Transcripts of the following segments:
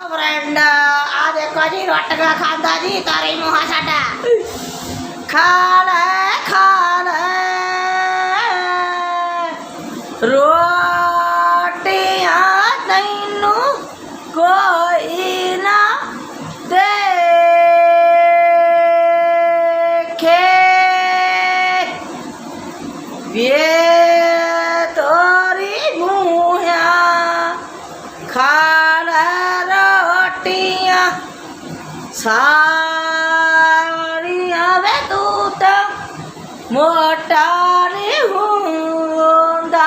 Friend ਆ ਦੇਖੋ ਜੀ ਰੋਟੀਆਂ ਖਾਂਦਾ ਜੀ ਤਾਰੇ ਮੂੰਹਾ ਸਾਡਾ ਖਾ ਲੈ ਖਾ ਲੈ ਰੋਟੀਆਂ ਸਾਰੀਆਂ ਵੇ ਤੂੰ ਤਾਂ ਮੋਟਾ ਨਹੀਂ ਹੁੰਦਾ।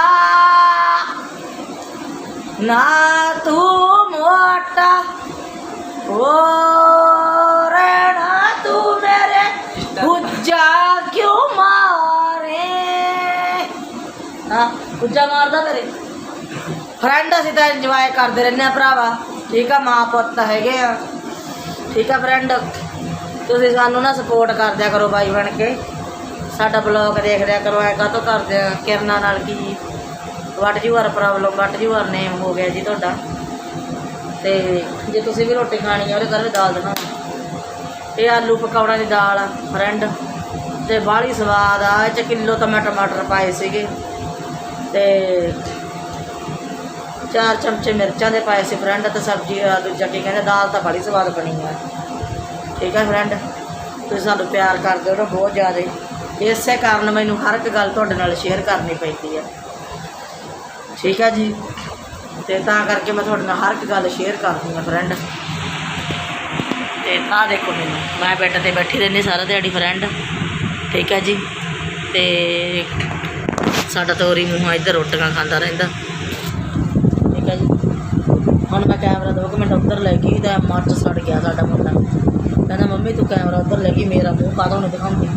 ਨਾ ਤੂੰ ਮੋਟਾ ਹੋਰ ਰਹਿਣਾ ਤੂੰ ਮੇਰੇ ਗੁੱਜਾ ਕਿਉਂ ਮਾਰੇ? ਹਾਂ, ਗੁੱਜਾ ਮਾਰਦਾ ਮੇਰੇ ਫਰੈਂਡ ਅਸੀਂ ਤਾਂ ਇੰਜੋਏ ਕਰਦੇ ਰਹਿੰਦੇ ਆ ਭਰਾਵਾ। ਠੀਕ ਆ, ਮਾਂ ਪੁੱਤ ਹੈਗੇ ਆ। ਠੀਕ ਆ ਫਰੈਂਡ ਤੁਸੀਂ ਸਾਨੂੰ ਨਾ ਸਪੋਰਟ ਕਰਦਿਆ ਕਰੋ ਬਾਈ ਬਣ ਕੇ। ਸਾਡਾ ਬਲੌਗ ਦੇਖ ਲਿਆ ਕਰੋ, ਐ ਕਾਹਤੋਂ ਕਰਦੇ ਆ? ਕਿਰਨਾ ਨਾਲ ਕੀ what you are problem what you are name ਹੋ ਗਿਆ ਜੀ ਤੁਹਾਡਾ। ਤੇ ਜੇ ਤੁਸੀਂ ਵੀ ਰੋਟੀ ਖਾਣੀ ਆ, ਉਹਦੇ ਘਰ ਵੀ ਦਾਲ ਦੇਣਾ ਇਹ ਆਲੂ ਪਕੌੜਾ ਦੀ ਦਾਲ ਆ ਫਰੈਂਡ ਤੇ ਬਾਹਲੀ ਸਵਾਦ ਆ, ਇਹ ਚ ਕਿਲੋ ਤਾਂ ਮੈਂ ਟਮਾਟਰ ਪਾਏ ਸੀਗੇ। ਤੇ ਚਾਰ ਚਮਚੇ ਮਿਰਚਾਂ ਦੇ ਪਾਏ ਸੀ ਫਰੈਂਡ ਤੇ ਸਬਜ਼ੀ ਆ ਦੂਜਾ ਕੀ ਕਹਿੰਦੇ, ਦਾਲ ਤਾਂ ਬੜੀ ਸਵਾਦ ਬਣੀ ਆ। ਠੀਕ ਹੈ ਫਰੈਂਡ? ਤੁਸੀਂ ਸਾਨੂੰ ਪਿਆਰ ਕਰਦੇ ਹੋ ਨਾ ਬਹੁਤ ਜ਼ਿਆਦਾ। ਇਸੇ ਕਾਰਨ ਮੈਨੂੰ ਹਰ ਇੱਕ ਗੱਲ ਤੁਹਾਡੇ ਨਾਲ ਸ਼ੇਅਰ ਕਰਨੀ ਪੈਂਦੀ ਆ। ਠੀਕ ਹੈ ਜੀ? ਤੇ ਤਾਂ ਕਰਕੇ ਮੈਂ ਤੁਹਾਡੇ ਨਾਲ ਹਰ ਇੱਕ ਗੱਲ ਸ਼ੇਅਰ ਕਰਦੀ ਆ ਫਰੈਂਡ। ਤੇ ਆਹ ਦੇਖੋ ਮੈਨੂੰ, ਮੈਂ ਬੈੱਡ ਤੇ ਬੈਠੀ ਰਹਿੰਦੀ ਸਾਰਾ ਦਿਹਾੜੀ ਫਰੈਂਡ। ਠੀਕ ਹੈ ਜੀ? ਤੇ ਸਾਡਾ ਤੋਰੀ ਮੂੰਹਾਂ ਇੱਧਰ ਰੋਟੀਆਂ ਖਾਂਦਾ ਰਹਿੰਦਾ। ਮੈਂ ਕੈਮਰਾ ਦੋ ਕੁ ਮਿੰਟ ਉੱਧਰ ਲੈ ਗਈ ਤਾਂ ਮੱਚ ਸੜ ਗਿਆ ਸਾਡਾ ਮੁੰਡਾ। ਕਹਿੰਦਾ, ਮੰਮੀ, ਤੂੰ ਕੈਮਰਾ ਉੱਧਰ ਲੈ ਗਈ ਮੇਰਾ ਮੂੰਹ ਕਾਹਦੋਂ ਨਹੀਂ ਦਿਖਾਉਂਦੀ?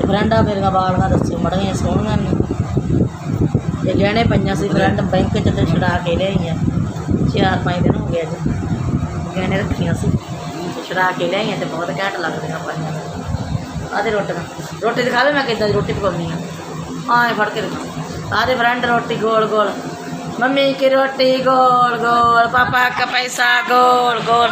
ਤੇ ਫਰੈਂਡ ਮੇਰੀਆਂ ਵਾਲੀਆਂ ਦੱਸਿਓ ਮੜੀਆਂ ਸੋਹਣੀਆਂ ਨੇ। ਇਹ ਗਹਿਣੇ ਪਈਆਂ ਸੀ ਫਰੈਂਡ, ਬੈਂਕ 'ਚ ਤੇ ਛਡਾ ਕੇ ਲਿਆਈਆਂ। ਚਾਰ ਪੰਜ ਦਿਨ ਹੋ ਗਏ ਅੱਜ। ਗਹਿਣੇ ਰੱਖੀਆਂ ਸੀ। ਤੇ ਕੇ ਲਿਆਈਆਂ ਤੇ ਬਹੁਤ ਘੈਂਟ ਲੱਗਦੀਆਂ ਪਈਆਂ। ਆਦੇ ਰੋਟੀਆਂ ਰੋਟੀ ਦਿਖਾ ਦੇ, ਮੈਂ ਕਿੱਦਾਂ ਦੀ ਰੋਟੀ ਪਕਾਉਣੀ ਆ। ਆਏ ਫੜ ਕੇ ਦਿਖਾ। ਆਦੇ ਫਰੈਂਡ ਰੋਟੀ ਗੋਲ ਗੋਲ मम्मी की रोटी गोल गोल पापा का पैसा गोल गोल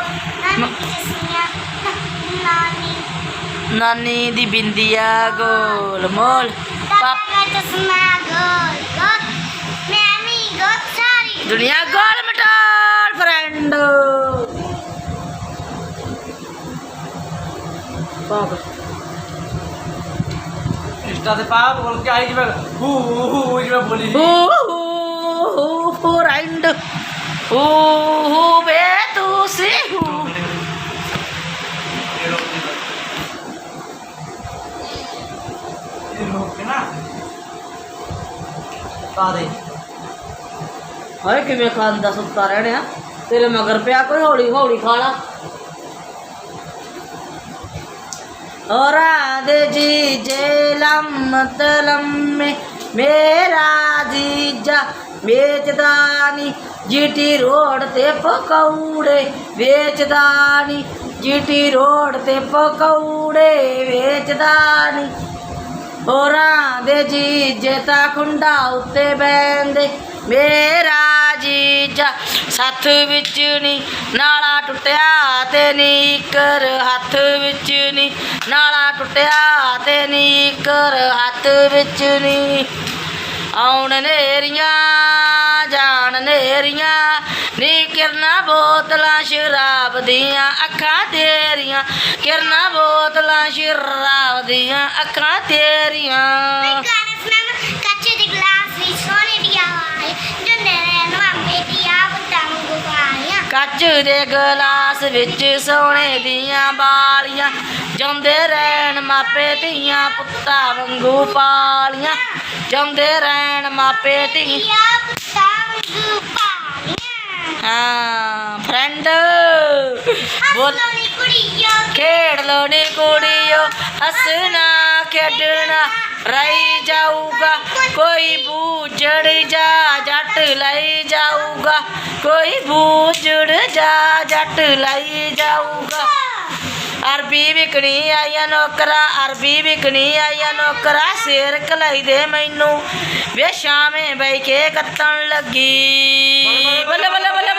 नानी दी बिंदिया गोल मोल दुनिया गोल मटोल फ्रेंड पापा इंस्टा से पाप बोल के आई जी मैं हु हु हु जी मैं बोली stand. Ooh, betu sihu. ਕਾਦੇ ਹਾਏ ਕਿਵੇਂ ਖਾਂਦਾ ਸੁੱਤਾ ਰਹਿਣਿਆ ਤੇਰੇ ਮਗਰ ਪਿਆ ਕੋਈ ਹੌਲੀ ਹੌਲੀ ਖਾਣਾ ਲਾ ਔਰਾ ਦੇ ਜੀ ਜੇ ਲੰਮ ਤਲੰਮੇ ਮੇਰਾ ਜੀਜਾ ਵੇਚਦਾਨੀ ਜੀਟੀ ਰੋਡ ਤੇ ਪਕੌੜੇ ਵੇਚਦਾਨੀ ਜੀਟੀ ਰੋਡ ਤੇ ਪਕੌੜੇ ਵੇਚਦਾ ਨੀ। ਹੋਰਾਂ ਦੇ ਜੀਜੇ ਤਾਂ ਖੁੰਡਾ ਉੱਤੇ ਬੈੰਦੇ ਮੇਰਾ ਜੀਜਾ ਸੱਥ ਵਿੱਚ ਨੀ, ਨਾਲਾ ਟੁੱਟਿਆ ਤੇ ਨੀ ਨੀਕਰ ਹੱਥ ਵਿੱਚ ਨੀ, ਨਾਲਾ ਟੁੱਟਿਆ ਤੇ ਨੀ ਨੀਕਰ ਹੱਥ ਵਿੱਚ ਨੀ। ਆਉਣ ਨੇਰੀਆਂ, ਜਾਣ ਨੇਰੀਆਂ ਨੀ ਕਿਰਨਾ ਬੋਤਲਾਂ ਸ਼ਰਾਬ ਦੀਆਂ ਅੱਖਾਂ ਤੇਰੀਆਂ ਕਿਰਨਾ ਬੋਤਲਾਂ ਸ਼ਰਾਬ ਦੀਆਂ ਅੱਖਾਂ ਤੇਰੀਆਂ। ਕੱਚ ਦੇ ਗਲਾਸ ਵਿੱਚ ਸੋਨੇ ਦੀਆਂ ਬਾਲੀਆਂ ਜਾਂਦੇ ਰਹਿਣ ਮਾਪੇ ਧੀਆਂ ਪੁੱਤਾਂ ਵਾਂਗੂ ਪਾਲੀਆਂ ਜਾਂਦੇ ਰਹਿਣ ਮਾਪੇ ਧੀਆਂ ਹਾਂ ਫਰੈਂਡ ਬੋਲ। ਖੇਡ ਲੋ ਨੀ ਕੁੜੀਓ ਹੱਸਣਾ। ਖੇਡਣਾ ਰਹੀ ਜਾਊਗਾ। ਕੋਈ ਬੂਝੜ ਜਾ ਜੱਟ ਲਈ ਜਾਊਗਾ। ਕੋਈ ਬੂਝੜ ਜਾ ਜੱਟ ਲਈ ਜਾਊਗਾ। ਅਰਬੀ ਵਿਕਣੀ ਆਇਆ ਨੌਕਰਾ, ਅਰਬੀ ਵਿਕਣੀ ਆਇਆ ਨੌਕਰਾ, ਸਿਰ ਕਲਾਈ ਦੇ ਮੈਨੂੰ। ਵੇ ਸ਼ਾਮੇ ਬਈ ਕੇ ਕੱਤਣ ਲੱਗੀ। ਬੱਲੇ ਬੱਲੇ ਬੱਲੇ ਬੱਲੇ ਬੱਲੇ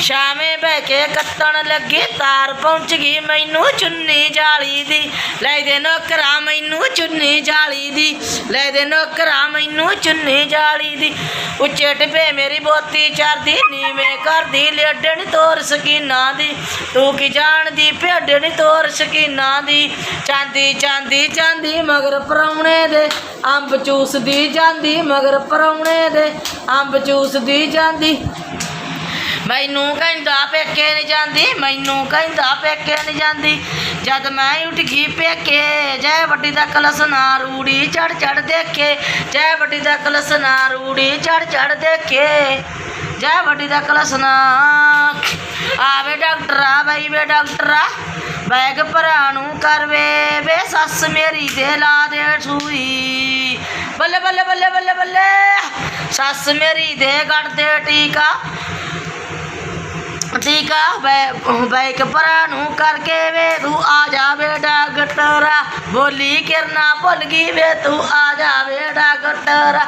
ਸ਼ਾਮੇ ਬਹਿ ਕੇ ਕੱਤਣ ਲੱਗੀ, ਤਾਰ ਪਹੁੰਚ ਗਈ ਮੈਨੂੰ ਚੁੰਨੀ ਜਾਲੀ ਦੀ। ਲੈ ਦੇ ਨੌਕਰਾ ਮੈਨੂੰ ਚੁੰਨੀ ਜਾਲੀ ਦੀ। ਲੈ ਦੇ ਨੌਕਰਾ ਮੈਨੂੰ ਚੁੰਨੀ ਜਾਲੀ ਦੀ। ਉੱਚੇ ਟਿਪੇ ਮੇਰੀ ਬੋਤੀ ਚਰਦੀ ਨੀਵੇਂ ਕਰਦੀ, ਲੇਡਣ ਤੋਰ ਸਕੀਨਾ ਦੀ। ਤੂੰ ਕੀ ਜਾਣਦੀ ਭੇਡਣ ਤੋਰ ਸਕੀਨਾ ਦੀ? ਚਾਂਦੀ ਚਾਂਦੀ ਚਾਂਦੀ ਮਗਰ ਪਰੌਣੇ ਦੇ। ਅੰਬ ਚੂਸਦੀ ਜਾਂਦੀ ਮਗਰ ਪਰੌਣੇ ਦੇ। ਅੰਬ ਚੂਸਦੀ ਜਾਂਦੀ ਮੈਨੂੰ ਕਹਿੰਦਾ ਪੇਕੇ ਨਹੀਂ ਜਾਂਦੀ, ਮੈਨੂੰ ਕਹਿੰਦਾ ਪੇਕੇ ਨਹੀਂ ਜਾਂਦੀ। ਜਦ ਮੈਂ ਉੱਠ ਗਈ ਪੇਕੇ, ਜੈ ਵੱਡੀ ਦਾ ਕਲਸ ਨਾ ਰੂੜੀ ਚੜ ਚੜ ਦੇਖੇ। ਜੈ ਵੱਡੀ ਦਾ ਕਲਸ ਨਾ ਰੂੜੀ ਚੜ ਚੜ ਦੇਖੇ। ਜੈ ਵੱਡੀ ਦਾ ਕਲਸ ਨਾ ਆਵੇ ਡਾਕਟਰਾ, ਬਈ ਵੇ ਡਾਕਟਰ। ਆ ਬੈਗ ਭਰਾ ਨੂੰ ਕਰਵੇ ਵੇ ਸੱਸ ਮੇਰੀ ਦੇ ਲਾ ਦੇ ਸੂਈ। ਬੱਲੇ ਬੱਲੇ ਬੱਲੇ ਬੱਲੇ ਬੱਲੇ, ਸੱਸ ਮੇਰੀ ਦੇ ਕੱਢ ਦੇ ਟੀਕਾ। ਟੀਕਾ ਬੈ ਬੈਕ ਨੂੰ ਕਰਕੇ ਵੇ, ਤੂੰ ਆ ਜਾ ਬੇਟਾ ਗਟਰਾ ਬੋਲੀ ਕਿਰਨਾ ਭੁੱਲ ਗਈ ਵੇ, ਤੂੰ ਆ ਜਾ ਬੇਟਾ ਗਟਰਾ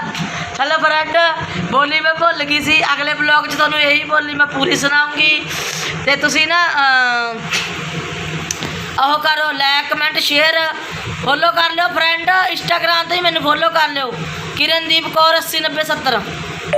ਚਲੋ ਫਰੈਂਡ, ਬੋਲੀ ਮੈਂ ਭੁੱਲ ਗਈ ਸੀ। ਅਗਲੇ ਬਲੌਗ 'ਚ ਤੁਹਾਨੂੰ ਇਹੀ ਬੋਲੀ ਮੈਂ ਪੂਰੀ ਸੁਣਾਉਂਗੀ। ਤੇ ਤੁਸੀਂ ਨਾ ਉਹ ਕਰੋ ਲਾਈਕ ਕਮੈਂਟ ਸ਼ੇਅਰ ਫੋਲੋ ਕਰ ਲਿਓ ਫਰੈਂਡ। ਇੰਸਟਾਗ੍ਰਾਮ ਤੇ ਮੈਨੂੰ ਫੋਲੋ ਕਰ ਲਿਓ। ਕਿਰਨਦੀਪ ਕੌਰ 809070